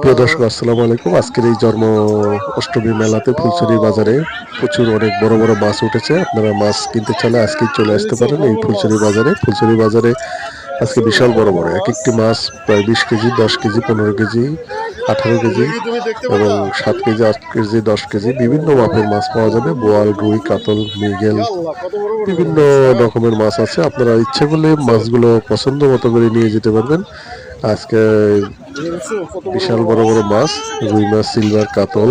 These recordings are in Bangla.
প্রিয় দর্শক, আসসালামু আলাইকুম। আজকের এই জন্ম অষ্টমী মেলাতে ফুলছড়ি বাজারে প্রচুর অনেক বড় বড় মাছ উঠেছে। আপনারা মাছ কিনতে চাইলে আজকে চলে আসতে পারেন এই ফুলছড়ি বাজারে। ফুলছড়ি বাজারে আজকে বিশাল বড় বড়। এক একটি মাছ প্রায় বিশ কেজি, দশ কেজি, পনেরো কেজি, আঠারো কেজি এবং সাত কেজি, আট কেজি, দশ কেজি বিভিন্ন মাপের মাছ পাওয়া যাবে। বোয়াল, রুই, কাতল, মৃগেল, বিভিন্ন রকমের মাছ আছে। আপনারা ইচ্ছে করলে মাছগুলো পছন্দ মতো করে নিয়ে যেতে পারবেন। আজকে বিশাল বড় বড় মাছ, রুই মাছ, সিলভার, কাতল,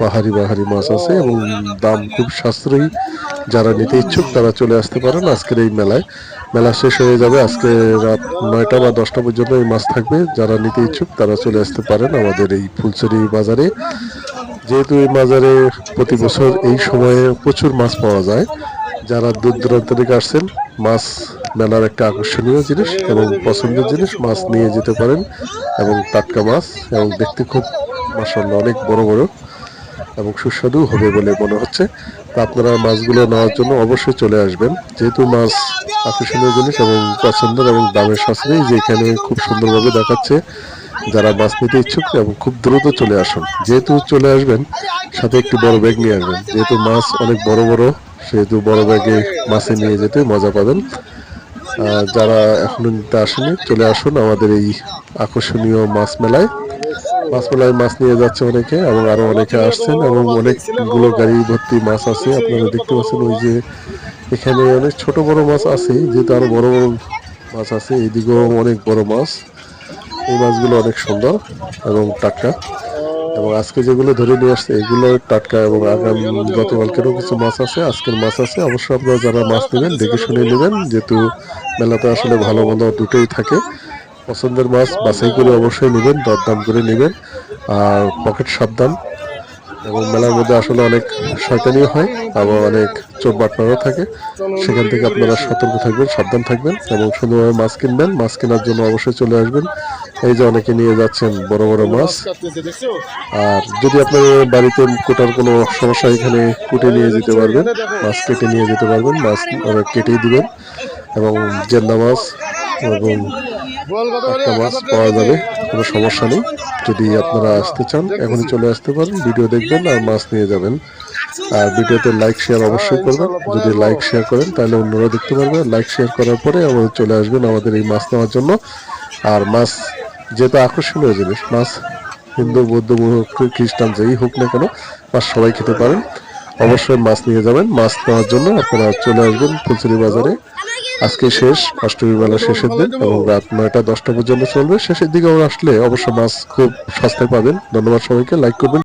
পাহাড়ি বাহারি মাছ আছে এবং দাম খুব সাশ্রয়ী। যারা নিতে ইচ্ছুক তারা চলে আসতে পারেন আজকের এই মেলায়। মেলা শেষ হয়ে যাবে আজকে রাত নয়টা বা দশটা পর্যন্ত এই মাছ থাকবে। যারা নিতে ইচ্ছুক তারা চলে আসতে পারেন আমাদের এই ফুলছড়ি বাজারে। যেহেতু এই বাজারে প্রতি বছর এই সময়ে প্রচুর মাছ পাওয়া যায়, যারা দূর দূরান্ত থেকে আসছেন, মাছ মেলার একটা আকর্ষণীয় জিনিস এবং পছন্দের জিনিস, মাছ নিয়ে যেতে পারেন এবং টাটকা মাছ এবং দেখতে খুব মাসাল্লাহ অনেক বড় বড় এবং সুস্বাদু হবে বলে মনে হচ্ছে। তা আপনারা মাছগুলো নেওয়ার জন্য অবশ্যই চলে আসবেন। যেহেতু মাছ আকর্ষণীয় জিনিস এবং পছন্দের এবং দামের সাশ্রয়ী যে এখানে খুব সুন্দরভাবে দেখাচ্ছে যারা মাছ নিতে ইচ্ছুক এবং খুব দ্রুত চলে আসুন। যেহেতু চলে আসবেন, সাথে একটি বড় ব্যাগ নিয়ে আসবেন। যেহেতু মাছ অনেক বড় বড়, সেহেতু বড় ব্যাগে মাছে নিয়ে যেতে মজা পাবেন। যারা এখনও নিতে আসেনি, চলে আসুন আমাদের এই আকর্ষণীয় মাছ মেলায়। মাছ মেলায় মাছ নিয়ে যাচ্ছে অনেকে এবং আরও অনেকে আসছেন এবং অনেকগুলো গাড়ি ভর্তি মাছ আছে। আপনারা দেখতে পাচ্ছেন ওই যে এখানে অনেক ছোট বড় মাছ আছে, যেহেতু আরও বড় বড় মাছ আছে এইদিকেও অনেক বড় মাছ। এই মাছগুলো অনেক সুন্দর এবং টাটকা। এবং আজকে যেগুলো ধরে নিয়ে আসছে, এগুলো টাটকা এবং আগামী গতকালকেরও কিছু মাছ আছে, আজকের মাছ আছে। অবশ্যই আপনারা যারা মাছ নেবেন, দেখে শুনে নেবেন, যেহেতু মেলাতে আসলে ভালো মন্দ দুটোই থাকে। পছন্দের মাছ বাছাই করে অবশ্যই নেবেন, দরদাম করে নেবেন। আর পকেট সাবধান। এবং মেলার মধ্যে আসলে অনেক শয়তানিও হয়, আবার অনেক চোখ বাটনারও থাকে। সেখান থেকে আপনারা সতর্ক থাকবেন, সাবধান থাকবেন এবং সুন্দরভাবে মাছ কিনবেন। মাছ কেনার জন্য অবশ্যই চলে আসবেন। এই যে অনেকে নিয়ে যাচ্ছেন বড় বড় মাছ। আর যদি আপনার বাড়িতে কোটার কোনো সমস্যা এখানে কুটে নিয়ে যেতে পারবেন। মাছ কেটে নিয়ে যেতে পারবেন। মাছ কেটেই দিবেন। এবং জেন্না মাছ এবং একটা মাছ পাওয়া যাবে, কোনো সমস্যা নেই। যদি আপনারা আসতে চান, এখনই চলে আসতে পারেন, ভিডিও দেখবেন আর মাছ নিয়ে যাবেন। আর ভিডিওতে লাইক শেয়ার অবশ্যই করবেন। যদি লাইক শেয়ার করেন, তাহলে অন্যরা দেখতে পারবে। লাইক শেয়ার করার পরে আমাদের চলে আসবেন আমাদের এই মাছ নেওয়ার জন্য। আর মাছ যেহেতু আকর্ষণীয় জিনিস, মাছ হিন্দু, বৌদ্ধ খ্রিস্টান, যেই হোক না কেন, মাছ সবাই খেতে পারেন। অবশ্যই মাছ নিয়ে যাবেন। মাছ নেওয়ার জন্য আপনারা চলে আসবেন ফুলছড়ি বাজারে। আজকে শেষ অষ্টমী মেলা শেষের দিন এবং রাত নয়টা, দশটা পর্যন্ত চলবে। শেষের দিকে আসলে অবশ্য মাছ খুব সস্তায় পাবেন। ধন্যবাদ সবাইকে। লাইক করবেন